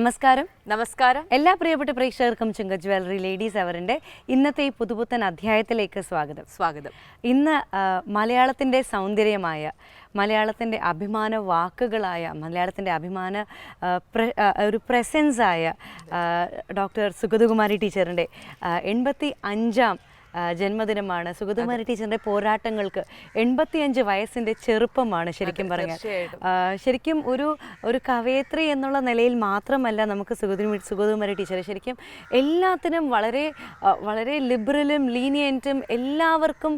നമസ്കാരം. നമസ്കാരം. എല്ലാ പ്രിയപ്പെട്ട പ്രേക്ഷകർക്കും ചുങ്ക ജ്വല്ലറി ലേഡീസ് അവറിന്റെ ഇന്നത്തെ ഈ പുതുപുത്തൻ അധ്യായത്തിലേക്ക് സ്വാഗതം. സ്വാഗതം. ഇന്ന് മലയാളത്തിന്റെ മലയാളത്തിന്റെ സൗന്ദര്യമായ മലയാളത്തിന്റെ അഭിമാന വാക്കുകളായ മലയാളത്തിന്റെ അഭിമാന ഒരു പ്രസൻസായ ഡോക്ടർ സുഗതകുമാരി ടീച്ചറിന്റെ എൺപത്തി അഞ്ചാം ജന്മദിനമാണ്. സുഗതകുമാരി ടീച്ചറിന്റെ പോരാട്ടങ്ങൾക്ക് എൺപത്തിയഞ്ച് വയസ്സിന്റെ ചെറുപ്പമാണ് ശരിക്കും പറഞ്ഞാൽ ശരിക്കും ഒരു ഒരു കവയത്രി എന്നുള്ള നിലയിൽ മാത്രമല്ല നമുക്ക് സുഗതകുമാരി സുഗതകുമാരി ടീച്ചറെ ശരിക്കും എല്ലാത്തിനും വളരെ വളരെ ലിബറലും ലീനിയന്റും എല്ലാവർക്കും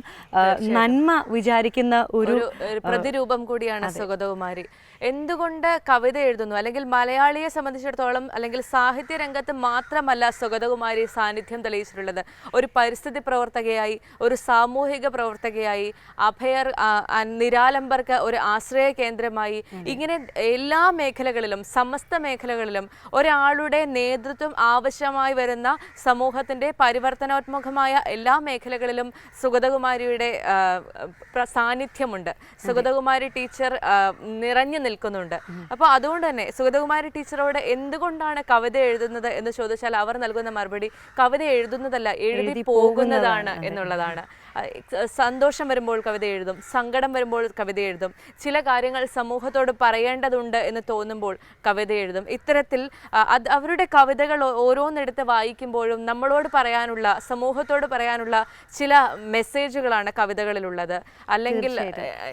നന്മ വിചാരിക്കുന്ന ഒരു പ്രതിരൂപം കൂടിയാണ് സുഗതകുമാരി. എന്തുകൊണ്ട് കവിത എഴുതുന്നു? അല്ലെങ്കിൽ മലയാളിയെ സംബന്ധിച്ചിടത്തോളം അല്ലെങ്കിൽ സാഹിത്യ രംഗത്ത് മാത്രമല്ല സുഗതകുമാരി സാന്നിധ്യം തെളിയിച്ചിട്ടുള്ളത്. ഒരു പരിസ്ഥിതി പ്രവർത്തകയായി ഒരു സാമൂഹിക പ്രവർത്തകയായി അഭയർ നിരാലംബർക്ക് ഒരു ആശ്രയ കേന്ദ്രമായി. ഇങ്ങനെ എല്ലാ മേഖലകളിലും സമസ്ത മേഖലകളിലും ഒരാളുടെ നേതൃത്വം ആവശ്യമായി വരുന്ന സമൂഹത്തിന്റെ പരിവർത്തനാത്മകമായ എല്ലാ മേഖലകളിലും സുഗതകുമാരിയുടെ സാന്നിധ്യമുണ്ട്. സുഗതകുമാരി ടീച്ചർ നിറഞ്ഞു നിൽക്കുന്നുണ്ട്. അപ്പോൾ അതുകൊണ്ട് തന്നെ സുഗതകുമാരി ടീച്ചറോട് എന്തുകൊണ്ടാണ് കവിത എഴുതുന്നത് എന്ന് ചോദിച്ചാൽ അവർ നൽകുന്ന മറുപടി കവിത എഴുതുന്നതല്ല എഴുതി പോകുന്നതാണ്. എന്നുള്ളതാണ്. ആ, സന്തോഷം വരുമ്പോൾ കവിത എഴുതും സങ്കടം വരുമ്പോൾ കവിത എഴുതും. ചില കാര്യങ്ങൾ സമൂഹത്തോട് പറയേണ്ടതുണ്ട് എന്ന് തോന്നുമ്പോൾ കവിത എഴുതും. ഇത്തരത്തിൽ അത് അവരുടെ കവിതകൾ ഓരോന്നെടുത്ത് വായിക്കുമ്പോഴും നമ്മളോട് പറയാനുള്ള സമൂഹത്തോട് പറയാനുള്ള ചില മെസ്സേജുകളാണ് കവിതകളിലുള്ളത്. അല്ലെങ്കിൽ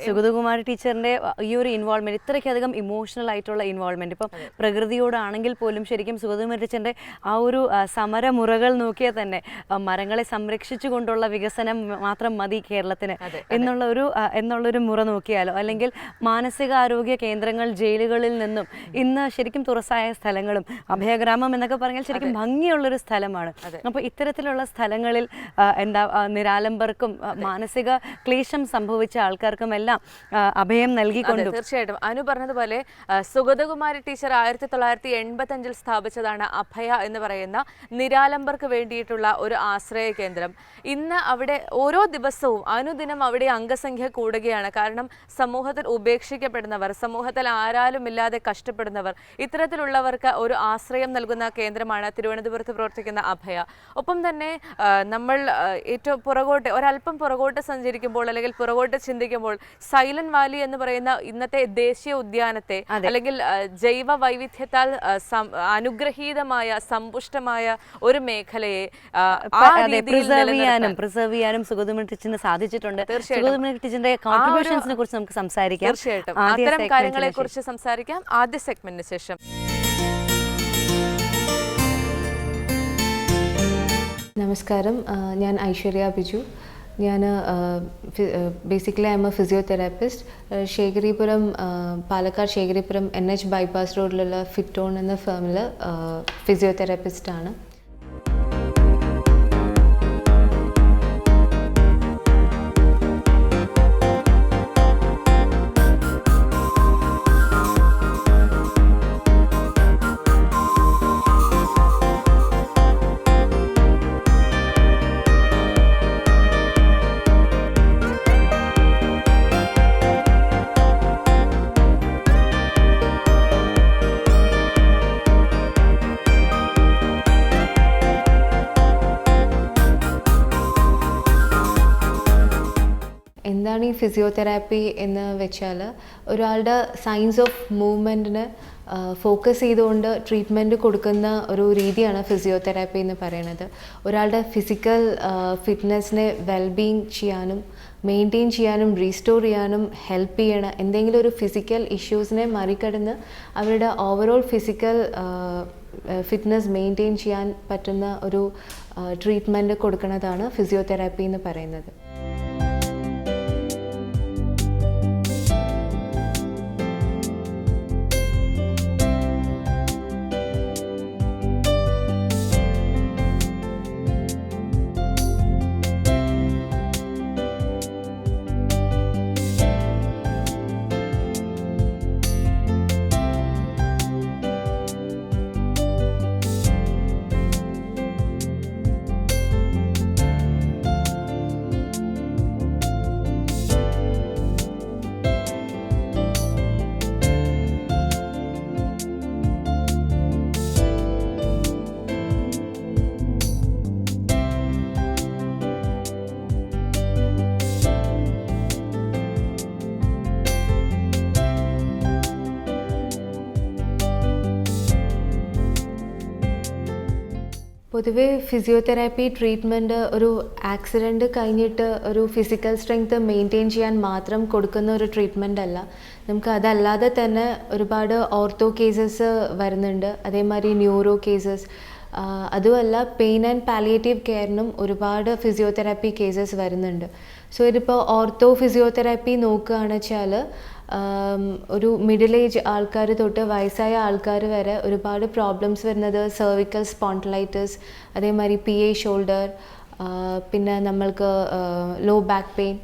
സുഗതകുമാരി ടീച്ചറിന്റെ ഈ ഒരു ഇൻവോൾവ്മെന്റ് ഇത്രയ്ക്കധികം ഇമോഷണൽ ആയിട്ടുള്ള ഇൻവോൾവ്മെന്റ് ഇപ്പം പ്രകൃതിയോടാണെങ്കിൽ പോലും ശരിക്കും സുഗതകുമാരി ടീച്ചറിന്റെ ആ ഒരു സമരമുറകൾ നോക്കിയാൽ തന്നെ മരങ്ങളെ മരങ്ങളെ സംരക്ഷിച്ചുകൊണ്ടുള്ള വികസനം മാത്രം മതി കേരളത്തിന് എന്നുള്ള ഒരു എന്നുള്ളൊരു മുറ നോക്കിയാലോ? അല്ലെങ്കിൽ മാനസികാരോഗ്യ കേന്ദ്രങ്ങൾ ജയിലുകളിൽ നിന്നും ഇന്ന് ശരിക്കും തുറസായ സ്ഥലങ്ങളും അഭയഗ്രാമം എന്നൊക്കെ പറഞ്ഞാൽ ശരിക്കും ഭംഗിയുള്ളൊരു സ്ഥലമാണ്. അപ്പോൾ ഇത്തരത്തിലുള്ള സ്ഥലങ്ങളിൽ എന്താ നിരാലംബർക്കും മാനസിക ക്ലേശം സംഭവിച്ച ആൾക്കാർക്കും എല്ലാം അഭയം നൽകിക്കൊണ്ടും തീർച്ചയായിട്ടും. അനു പറഞ്ഞതുപോലെ സുഗതകുമാരി ടീച്ചർ ആയിരത്തി തൊള്ളായിരത്തി എൺപത്തി അഞ്ചിൽ സ്ഥാപിച്ചതാണ് അഭയ എന്ന് പറയുന്ന നിരാലംബർക്ക് വേണ്ടിയിട്ടുള്ള ഒരു ആശ്രയ കേന്ദ്രം. ഇന്ന് അവിടെ ഓരോ ദിവസവും അനുദിനം അവിടെ അംഗസംഖ്യ കൂടുകയാണ്. കാരണം സമൂഹത്തിൽ ഉപേക്ഷിക്കപ്പെടുന്നവർ സമൂഹത്തിൽ ആരാലും ഇല്ലാതെ കഷ്ടപ്പെടുന്നവർ ഇത്തരത്തിലുള്ളവർക്ക് ഒരു ആശ്രയം നൽകുന്ന കേന്ദ്രമാണ് തിരുവനന്തപുരത്ത് പ്രവർത്തിക്കുന്ന അഭയ. ഒപ്പം തന്നെ നമ്മൾ ഏറ്റവും പുറകോട്ട് ഒരല്പം പുറകോട്ട് സഞ്ചരിക്കുമ്പോൾ അല്ലെങ്കിൽ പുറകോട്ട് ചിന്തിക്കുമ്പോൾ സൈലന്റ് വാലി എന്ന് പറയുന്ന ഇന്നത്തെ ദേശീയ ഉദ്യാനത്തെ അല്ലെങ്കിൽ ജൈവ വൈവിധ്യത്താൽ അനുഗ്രഹീതമായ സമ്പുഷ്ടമായ ഒരു മേഖലയെ പ്രിസർവ് ചെയ്യാനും പ്രിസർവ് ചെയ്യാനും സുഗതകുമാരി ടീച്ചറിന് സാധിച്ചിട്ടുണ്ട്. സുഗതമണി ടീച്ചറിന്റെ കോൺട്രിബ്യൂഷൻസിനെ കുറിച്ച് നമുക്ക് സംസാരിക്കാം. തീർച്ചയായിട്ടും. അത്തരം കാര്യങ്ങളെ കുറിച്ച് സംസാരിക്കാം. ആദ്യ സെഗ്മെന്റിന് ശേഷം. നമസ്കാരം. ഞാൻ ഐശ്വര്യ ബിജു. ഞാൻ basically I am a physiotherapist Sekharipuram Palakkad Sekharipuram N H bypass റോഡിലുള്ള ഫിറ്റോൺ എന്ന ഫേമിൽ ഫിസിയോതെറാപ്പിസ്റ്റാണ് ഫിസിയോതെറാപ്പി എന്ന് വെച്ചാൽ ഒരാളുടെ സയൻസ് ഓഫ് മൂവ്മെന്റിന് ഫോക്കസ് ചെയ്തുകൊണ്ട് ട്രീറ്റ്മെന്റ് കൊടുക്കുന്ന ഒരു രീതിയാണ് ഫിസിയോതെറാപ്പി എന്ന് പറയുന്നത് ഒരാളുടെ ഫിസിക്കൽ ഫിറ്റ്നസ്സിനെ വെൽബീങ് ചെയ്യാനും മെയിന്റെയിൻ ചെയ്യാനും റീസ്റ്റോർ ചെയ്യാനും ഹെൽപ്പ് ചെയ്യണം എന്തെങ്കിലും ഒരു ഫിസിക്കൽ ഇഷ്യൂസിനെ മറികടന്ന് അവരുടെ ഓവറോൾ ഫിസിക്കൽ ഫിറ്റ്നസ് മെയിന്റെയിൻ ചെയ്യാൻ പറ്റുന്ന ഒരു ട്രീറ്റ്മെന്റ് കൊടുക്കുന്നതാണ് ഫിസിയോതെറാപ്പി എന്ന് പറയുന്നത്. പൊതുവേ ഫിസിയോതെറാപ്പി ട്രീറ്റ്മെന്റ് ഒരു ആക്സിഡന്റ് കഴിഞ്ഞിട്ട് ഒരു ഫിസിക്കൽ സ്ട്രെങ്ത് മെയിന്റെയിൻ ചെയ്യാൻ മാത്രം കൊടുക്കുന്ന ഒരു ട്രീറ്റ്മെന്റ് അല്ല. നമുക്ക് അതല്ലാതെ തന്നെ ഒരുപാട് ഓർത്തോ കേസസ് വരുന്നുണ്ട്. അതേമാതിരി ന്യൂറോ കേസസ് അതുമല്ല പെയിൻ ആൻഡ് പാലിയേറ്റീവ് കെയറിനും ഒരുപാട് ഫിസിയോതെറാപ്പി കേസസ് വരുന്നുണ്ട്. സോ ഇതിപ്പോൾ ഓർത്തോ ഫിസിയോതെറാപ്പി നോക്കുകയാണെന്ന് വെച്ചാൽ ഒരു മിഡിൽ ഏജ് ആൾക്കാർ തൊട്ട് വയസ്സായ ആൾക്കാർ വരെ ഒരുപാട് പ്രോബ്ലംസ് വരുന്നത് സെർവിക്കൽ സ്പോണ്ടിലൈറ്റിസ് അതേമാതിരി പി എ ഷോൾഡർ പിന്നെ നമ്മൾക്ക് ലോ ബാക്ക് പെയിൻ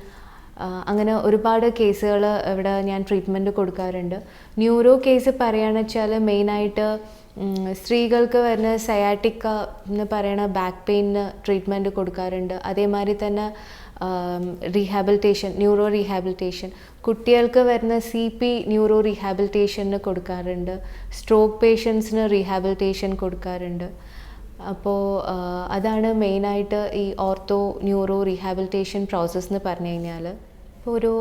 അങ്ങനെ ഒരുപാട് കേസുകൾ ഇവിടെ ഞാൻ ട്രീറ്റ്മെന്റ് കൊടുക്കാറുണ്ട്. ന്യൂറോ കേസ് പറയുകയാണെന്ന് വെച്ചാൽ മെയിനായിട്ട് സ്ത്രീകൾക്ക് വരുന്ന സയാറ്റിക്ക എന്ന് പറയുന്ന ബാക്ക് പെയിനിന് ട്രീറ്റ്മെന്റ് കൊടുക്കാറുണ്ട്. അതേമാതിരി തന്നെ റീഹാബിലിറ്റേഷൻ ന്യൂറോ റീഹാബിലിറ്റേഷൻ കുട്ടികൾക്ക് വരുന്ന സി പി ന്യൂറോ റീഹാബിലിറ്റേഷന് കൊടുക്കാറുണ്ട്. സ്ട്രോക്ക് പേഷ്യൻസിന് റീഹാബിലിറ്റേഷൻ കൊടുക്കാറുണ്ട്. അപ്പോൾ അതാണ് മെയിനായിട്ട് ഈ ഓർത്തോ ന്യൂറോ റീഹാബിലിറ്റേഷൻ പ്രോസസ്സ് എന്ന് പറഞ്ഞു കഴിഞ്ഞാൽ ഇപ്പോൾ ഒരു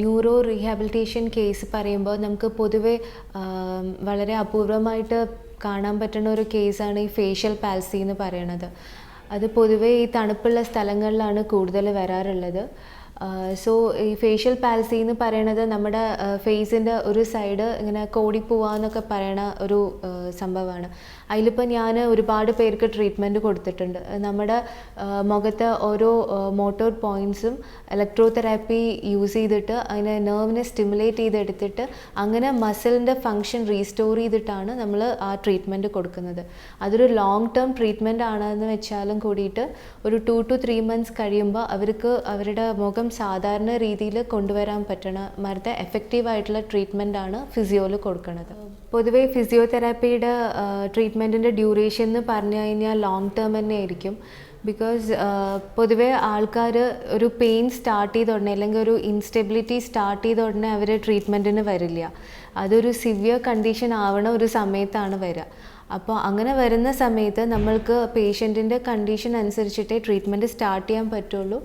ന്യൂറോ റീഹാബിലിറ്റേഷൻ കേസ് പറയുമ്പോൾ നമുക്ക് പൊതുവെ വളരെ അപൂർവമായിട്ട് കാണാൻ പറ്റുന്ന ഒരു കേസാണ് ഈ ഫേഷ്യൽ പാൽസി എന്ന് പറയണത്. അത് പൊതുവേ ഈ തണുപ്പുള്ള സ്ഥലങ്ങളിലാണ് കൂടുതൽ വരാറുള്ളത്. സോ ഈ ഫേഷ്യൽ പാൽസി എന്ന് പറയണത് നമ്മുടെ ഫേസിന്റെ ഒരു സൈഡ് ഇങ്ങനെ കോടിപ്പോവാന്നൊക്കെ പറയണ ഒരു സംഭവമാണ്. അതിലിപ്പോൾ ഞാൻ ഒരുപാട് പേർക്ക് ട്രീറ്റ്മെന്റ് കൊടുത്തിട്ടുണ്ട്. നമ്മുടെ മുഖത്തെ ഓരോ മോട്ടോർ പോയിന്റ്സും ഇലക്ട്രോ തെറാപ്പി യൂസ് ചെയ്തിട്ട് അതിനെ നെർവിനെ സ്റ്റിമുലേറ്റ് ചെയ്തെടുത്തിട്ട് അങ്ങനെ മസിലിന്റെ ഫങ്ഷൻ റീസ്റ്റോർ ചെയ്തിട്ടാണ് നമ്മൾ ആ ട്രീറ്റ്മെന്റ് കൊടുക്കുന്നത്. അതൊരു ലോങ് ടേം ട്രീറ്റ്മെന്റ് ആണെന്ന് വെച്ചാലും കൂടിയിട്ട് ഒരു ടു ടു ത്രീ മന്ത്സ് കഴിയുമ്പോൾ അവർക്ക് അവരുടെ മുഖം സാധാരണ രീതിയിൽ കൊണ്ടുവരാൻ പറ്റണ മരത്തെ എഫക്റ്റീവ് ആയിട്ടുള്ള ട്രീറ്റ്മെന്റ് ആണ് ഫിസിയോയിൽ കൊടുക്കുന്നത് പൊതുവേ ഫിസിയോതെറാപ്പിയുടെ ട്രീറ്റ്മെന്റിന്റെ ഡ്യൂറേഷൻ എന്ന് പറഞ്ഞു കഴിഞ്ഞാൽ ലോങ് ടേം തന്നെ ആയിരിക്കും. ബിക്കോസ് പൊതുവേ ആൾക്കാർ ഒരു പെയിൻ സ്റ്റാർട്ട് ചെയ്ത ഉടനെ അല്ലെങ്കിൽ ഒരു ഇൻസ്റ്റെബിലിറ്റി സ്റ്റാർട്ട് ചെയ്ത ഉടനെ അവർ ട്രീറ്റ്മെന്റിന് വരില്ല. അതൊരു സിവിയർ കണ്ടീഷൻ ആവണ ഒരു സമയത്താണ് വരിക. അപ്പോൾ അങ്ങനെ വരുന്ന സമയത്ത് നമ്മൾക്ക് പേഷ്യന്റിന്റെ കണ്ടീഷൻ അനുസരിച്ചിട്ടേ ട്രീറ്റ്മെന്റ് സ്റ്റാർട്ട് ചെയ്യാൻ പറ്റുള്ളൂ.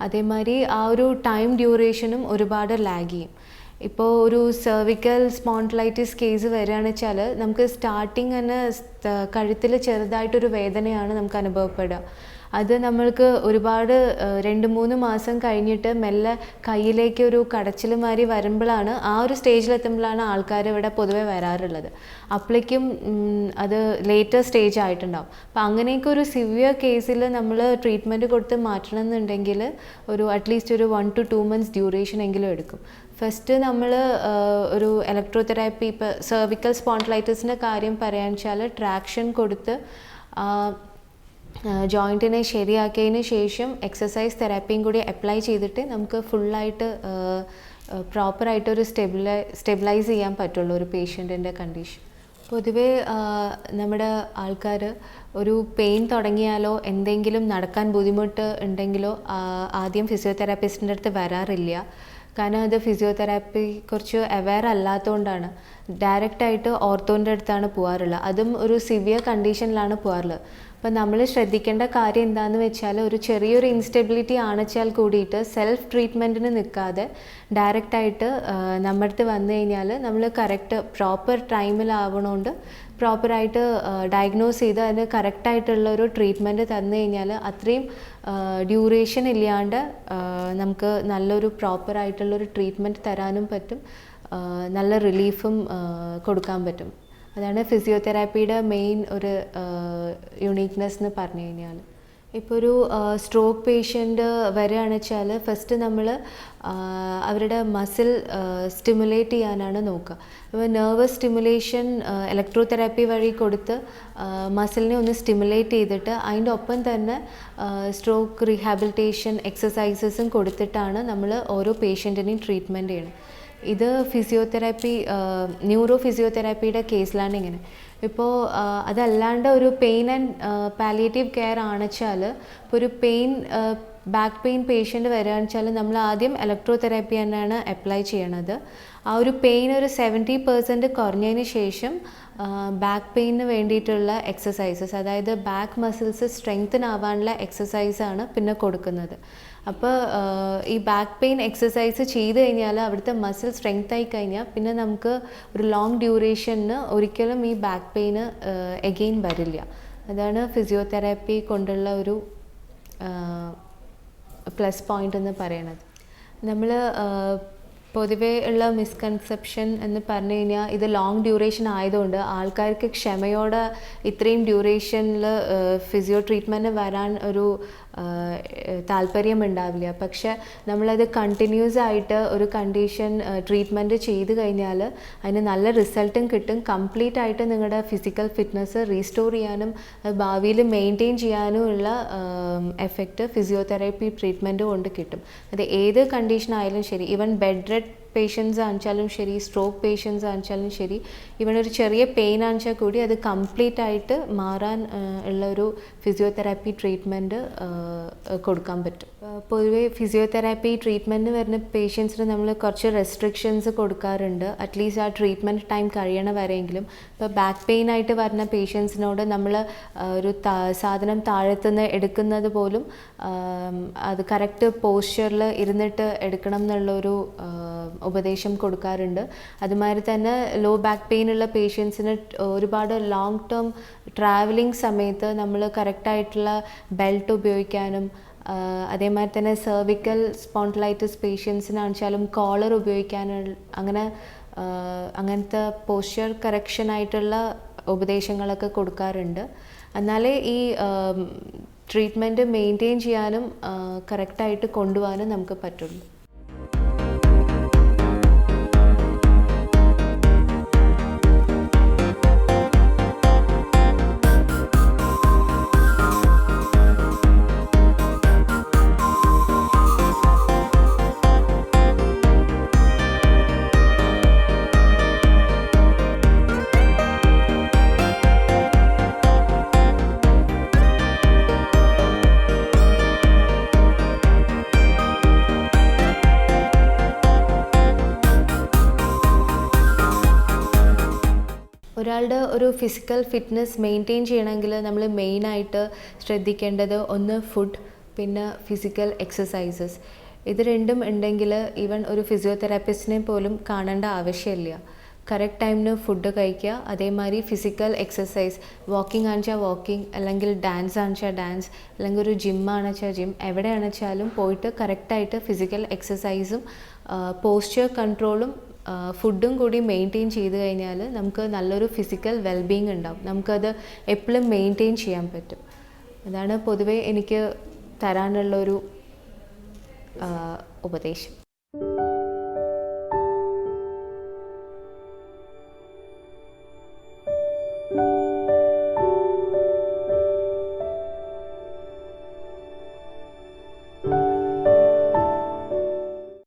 അതേമാതിരി ആ ഒരു ടൈം ഡ്യൂറേഷനും ഒരുപാട് ലാഗ് ചെയ്യും. ഇപ്പോൾ ഒരു സെർവിക്കൽ സ്പോണ്ടിലൈറ്റിസ് കേസ് വരികയാണെന്ന് വെച്ചാൽ നമുക്ക് സ്റ്റാർട്ടിങ് തന്നെ കഴുത്തിൽ ചെറുതായിട്ടൊരു വേദനയാണ് നമുക്ക് അനുഭവപ്പെടുക. അത് നമ്മൾക്ക് ഒരുപാട് രണ്ട് മൂന്ന് മാസം കഴിഞ്ഞിട്ട് മെല്ലെ കയ്യിലേക്ക് ഒരു കടച്ചിൽ മാതിരി വരുമ്പോഴാണ് ആ ഒരു സ്റ്റേജിലെത്തുമ്പോഴാണ് ആൾക്കാർ ഇവിടെ പൊതുവെ വരാറുള്ളത്. അപ്പോഴേക്കും അത് ലേറ്റർ സ്റ്റേജ് ആയിട്ടുണ്ടാവും. അപ്പം അങ്ങനെയൊക്കെ ഒരു സിവിയർ കേസിൽ നമ്മൾ ട്രീറ്റ്മെന്റ് കൊടുത്ത് മാറ്റണം എന്നുണ്ടെങ്കിൽ ഒരു അറ്റ്ലീസ്റ്റ് ഒരു one two two months duration എങ്കിലും എടുക്കും. ഫസ്റ്റ് നമ്മൾ ഒരു ഇലക്ട്രോതെറാപ്പി ഇപ്പോൾ സെർവിക്കൽ സ്പോണ്ടിലൈറ്റിസിന്റെ കാര്യം പറയാന്ന് വെച്ചാൽ ട്രാക്ഷൻ കൊടുത്ത് ജോയിന്റിനെ ശരിയാക്കിയതിന് ശേഷം എക്സസൈസ് തെറാപ്പിയും കൂടി അപ്ലൈ ചെയ്തിട്ട് നമുക്ക് ഫുള്ളായിട്ട് പ്രോപ്പറായിട്ട് ഒരു സ്റ്റെബിലൈ സ്റ്റെബിലൈസ് ചെയ്യാൻ പറ്റുള്ളൂ ഒരു പേഷ്യന്റിന്റെ കണ്ടീഷൻ. പൊതുവേ നമ്മുടെ ആൾക്കാർ ഒരു പെയിൻ തുടങ്ങിയാലോ എന്തെങ്കിലും നടക്കാൻ ബുദ്ധിമുട്ട് ഉണ്ടെങ്കിലോ ആദ്യം ഫിസിയോതെറാപ്പിസ്റ്റിന്റെ അടുത്ത് വരാറില്ല. കാരണം അത് ഫിസിയോതെറാപ്പി കുറച്ച് അവെയർ അല്ലാത്തതുകൊണ്ടാണ് ഡയറക്റ്റായിട്ട് ഓർത്തോന്റെ അടുത്താണ് പോകാറുള്ളത് അതും ഒരു സിവിയർ കണ്ടീഷനിലാണ് പോകാറുള്ളത് അപ്പം നമ്മൾ ശ്രദ്ധിക്കേണ്ട കാര്യം എന്താണെന്ന് വെച്ചാൽ ഒരു ചെറിയൊരു ഇൻസ്റ്റെബിലിറ്റി ആണെച്ചാൽ കൂടിയിട്ട് സെൽഫ് ട്രീറ്റ്മെന്റിന് നിൽക്കാതെ ഡയറക്റ്റായിട്ട് നമ്മുടെ അടുത്ത് വന്നു കഴിഞ്ഞാൽ നമ്മൾ കറക്റ്റ് പ്രോപ്പർ ടൈമിലാവണോണ്ട് പ്രോപ്പറായിട്ട് ഡയഗ്നോസ് ചെയ്ത് അതിന് കറക്റ്റായിട്ടുള്ള ഒരു ട്രീറ്റ്മെന്റ് തന്നു കഴിഞ്ഞാൽ അത്രയും ഡ്യൂറേഷൻ ഇല്ലാണ്ട് നമുക്ക് നല്ലൊരു പ്രോപ്പറായിട്ടുള്ളൊരു ട്രീറ്റ്മെന്റ് തരാനും പറ്റും. നല്ല റിലീഫും കൊടുക്കാൻ പറ്റും. അതാണ് ഫിസിയോതെറാപ്പിയുടെ മെയിൻ ഒരു യുണീക്നെസ് എന്ന് പറഞ്ഞു കഴിഞ്ഞാൽ. ഇപ്പോൾ ഒരു സ്ട്രോക്ക് പേഷ്യന്റ് വരികയാണെന്ന് വെച്ചാൽ ഫസ്റ്റ് നമ്മൾ അവരുടെ മസിൽ സ്റ്റിമുലേറ്റ് ചെയ്യാനാണ് നോക്കുക. അപ്പോൾ നെർവസ് സ്റ്റിമുലേഷൻ ഇലക്ട്രോ തെറാപ്പി വഴി കൊടുത്ത് മസിലിനെ ഒന്ന് സ്റ്റിമുലേറ്റ് ചെയ്തിട്ട് അതിന്റെ ഒപ്പം തന്നെ സ്ട്രോക്ക് റീഹാബിലിറ്റേഷൻ എക്സസൈസസും കൊടുത്തിട്ടാണ് നമ്മൾ ഓരോ പേഷ്യന്റിനെയും ട്രീറ്റ്മെന്റ് ചെയ്യണം ഇത് ഫിസിയോതെറാപ്പി ന്യൂറോ ഫിസിയോതെറാപ്പിയുടെ കേസിലാണ് ഇങ്ങനെ. ഇപ്പോൾ അതല്ലാണ്ട് ഒരു പെയിൻ ആൻഡ് പാലിയേറ്റീവ് കെയർ ആണെച്ചാൽ ഇപ്പോൾ ഒരു പെയിൻ ബാക്ക് പെയിൻ പേഷ്യന്റ് വരികയാണെന്ന് വെച്ചാൽ നമ്മൾ ആദ്യം ഇലക്ട്രോ തെറാപ്പി തന്നെയാണ് അപ്ലൈ ചെയ്യണത്. ആ ഒരു പെയിൻ ഒരു സെവന്റി പെർസെന്റ് കുറഞ്ഞതിന് ശേഷം ബാക്ക് പെയിന് വേണ്ടിയിട്ടുള്ള എക്സസൈസസ് അതായത് ബാക്ക് മസിൽസ് സ്ട്രെങ്തൻ ആവാനുള്ള എക്സസൈസാണ് പിന്നെ കൊടുക്കുന്നത്. അപ്പോൾ ഈ ബാക്ക് പെയിൻ എക്സസൈസ് ചെയ്ത് കഴിഞ്ഞാൽ അവിടുത്തെ മസിൽ സ്ട്രെങ്ത് ആയി കഴിഞ്ഞാൽ പിന്നെ നമുക്ക് ഒരു ലോങ് ഡ്യൂറേഷന് ഒരിക്കലും ഈ ബാക്ക് പെയിന് എഗെയിൻ വരില്ല. അതാണ് ഫിസിയോതെറാപ്പി കൊണ്ടുള്ള ഒരു പ്ലസ് പോയിന്റ് എന്ന് പറയണത്. നമ്മൾ പൊതുവേ ഉള്ള മിസ്കൺസെപ്ഷൻ എന്ന് പറഞ്ഞു കഴിഞ്ഞാൽ ഇത് ലോങ് ഡ്യൂറേഷൻ ആയതുകൊണ്ട് ആൾക്കാർക്ക് ക്ഷമയോടെ ഇത്രയും ഡ്യൂറേഷനിൽ ഫിസിയോ ട്രീറ്റ്മെന്റ് വരാൻ ഒരു താല്പര്യം ഉണ്ടാവില്ല പക്ഷെ നമ്മളത് കണ്ടിന്യൂസ് ആയിട്ട് ഒരു കണ്ടീഷൻ ട്രീറ്റ്മെന്റ് ചെയ്ത് കഴിഞ്ഞാൽ അതിന് നല്ല റിസൾട്ടും കിട്ടും. കംപ്ലീറ്റ് ആയിട്ട് നിങ്ങളുടെ ഫിസിക്കൽ ഫിറ്റ്നസ് റീസ്റ്റോർ ചെയ്യാനും ഭാവിയിൽ മെയിന്റെയിൻ ചെയ്യാനും ഉള്ള എഫക്റ്റ് ഫിസിയോതെറാപ്പി ട്രീറ്റ്മെന്റ് കൊണ്ട് കിട്ടും. അത് ഏത് കണ്ടീഷൻ ആയാലും ശരി. ഈവൻ ബെഡ് റെഡ് പേഷ്യൻസ് ആണെച്ചാലും ശരി സ്ട്രോക്ക് പേഷ്യൻസ് ആണെച്ചാലും ശരി ഇവൻ ഒരു ചെറിയ പെയിൻ ആണെച്ചാൽ കൂടി അത് കംപ്ലീറ്റ് ആയിട്ട് മാറാൻ ഉള്ള ഒരു ഫിസിയോതെറാപ്പി ട്രീറ്റ്മെന്റ് കൊടുക്കാൻ പറ്റും. പൊതുവെ ഫിസിയോതെറാപ്പി ട്രീറ്റ്മെന്റ് വരുന്ന പേഷ്യൻസിന് നമ്മൾ കുറച്ച് റെസ്ട്രിക്ഷൻസ് കൊടുക്കാറുണ്ട്. അറ്റ്ലീസ്റ്റ് ആ ട്രീറ്റ്മെന്റ് ടൈം കഴിയണ വരെയെങ്കിലും. ഇപ്പോൾ ബാക്ക് പെയിൻ ആയിട്ട് വരുന്ന പേഷ്യൻസിനോട് നമ്മൾ ഒരു സാധനം താഴത്തുനിന്ന് എടുക്കുന്നത് പോലും അത് കറക്റ്റ് പോസ്ചറിൽ ഇരുന്നിട്ട് എടുക്കണം എന്നുള്ളൊരു ഉപദേശം കൊടുക്കാറുണ്ട്. അതുമാതിരി തന്നെ ലോ ബാക്ക് പെയിൻ ഉള്ള പേഷ്യൻസിന് ഒരുപാട് ലോങ് ടേം ട്രാവലിംഗ് സമയത്ത് നമ്മൾ കറക്റ്റായിട്ടുള്ള ബെൽറ്റ് ഉപയോഗിക്കാനും അതേമാതിരി തന്നെ സെർവിക്കൽ സ്പോണ്ടിലൈറ്റിസ് പേഷ്യൻസിനാണെച്ചാലും കോളർ ഉപയോഗിക്കാനും അങ്ങനെ അങ്ങനത്തെ പോസ്ചർ കറക്ഷൻ ആയിട്ടുള്ള ഉപദേശങ്ങളൊക്കെ കൊടുക്കാറുണ്ട്. എന്നാലേ ഈ ട്രീറ്റ്മെന്റ് മെയിന്റെയിൻ ചെയ്യാനും കറക്റ്റായിട്ട് കൊണ്ടുപോകാനും നമുക്ക് പറ്റുള്ളൂ. ഒരു ഫിസിക്കൽ ഫിറ്റ്നസ് മെയിന്റെയിൻ ചെയ്യണമെങ്കിൽ നമ്മൾ മെയിനായിട്ട് ശ്രദ്ധിക്കേണ്ടത് ഒന്ന് ഫുഡ് പിന്നെ ഫിസിക്കൽ എക്സസൈസസ് ഇത് രണ്ടും ഉണ്ടെങ്കിൽ ഈവൻ ഒരു ഫിസിയോതെറാപ്പിസ്റ്റിനെ പോലും കാണേണ്ട ആവശ്യമില്ല. കറക്റ്റ് ടൈമിന് ഫുഡ് കഴിക്കുക. അതേമാതിരി ഫിസിക്കൽ എക്സസൈസ് വാക്കിംഗ് ആണെച്ചാൽ വാക്കിംഗ് അല്ലെങ്കിൽ ഡാൻസ് ആണെച്ചാൽ ഡാൻസ് അല്ലെങ്കിൽ ഒരു ജിം ആണെച്ചാൽ ജിം എവിടെയാണെച്ചാലും പോയിട്ട് കറക്റ്റായിട്ട് ഫിസിക്കൽ എക്സസൈസും പോസ്ചർ കൺട്രോളും ഫുഡും കൂടി മെയിന്റെയിൻ ചെയ്ത് കഴിഞ്ഞാൽ നമുക്ക് നല്ലൊരു ഫിസിക്കൽ വെൽബീങ് ഉണ്ടാവും. നമുക്കത് എപ്പോഴും മെയിന്റെയിൻ ചെയ്യാൻ പറ്റും. അതാണ് പൊതുവേ എനിക്ക് തരാനുള്ളൊരു ഒരു ഉപദേശം.